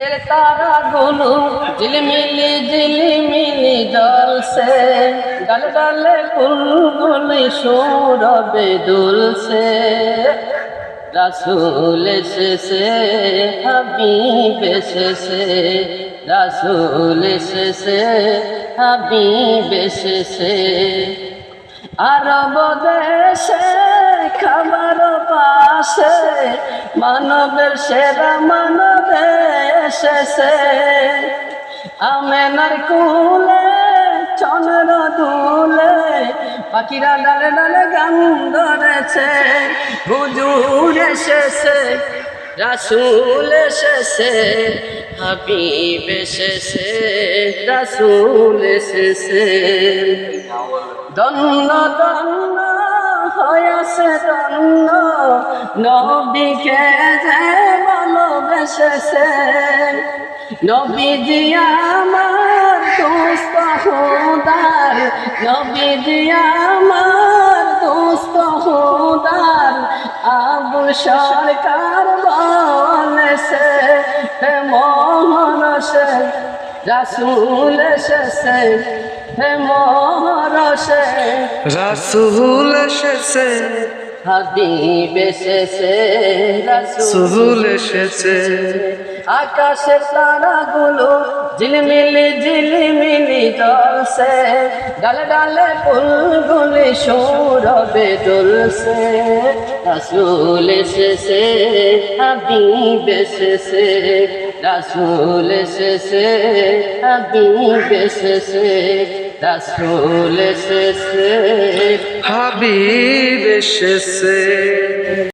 তারা ঝিলমিলি ঝিলমিলি জলসে ডাল ডালে গুলগুলি সৌরবে দুলসে রাসুল এসেছে হাবিব এসেছে রাসুল এসেছে হাবিব এসেছে আরব দেশে খাবার পাশে মানবের সেরা মানব এসেছে। আমেনার কুলে, চন্দ্র দুলে পাখিরা ডালে ডালে গান ধরেছে। হুজুর এসেছে, রাসুল এসেছে, হাবিব এসেছে, রাসুল এসেছে। দন্ন দন্ন হয়েছে দন্ন নবীকে যে ভালোবেসেছে নবীজি আমার দোস্ত হুদার নবীজি আমার দোস্ত হুদার আবুল সরকার বলেছে মোহন সে রাসুল এসেছে, হে মহারসে রাসুল এসেছে। হাবিব এসেছে রাসুল এসেছে। আকাশের তারাগুলো ঝিলমিলি ঝিলমিলি জলসে ডালে ডালে ফুলগুলি সৌরবে দুলসে রাসুল এসেছে হাবিব এসেছে রাসুল এসেছে হাবিব এসেছে। রাসুল এসেছে হাবিব এসেছে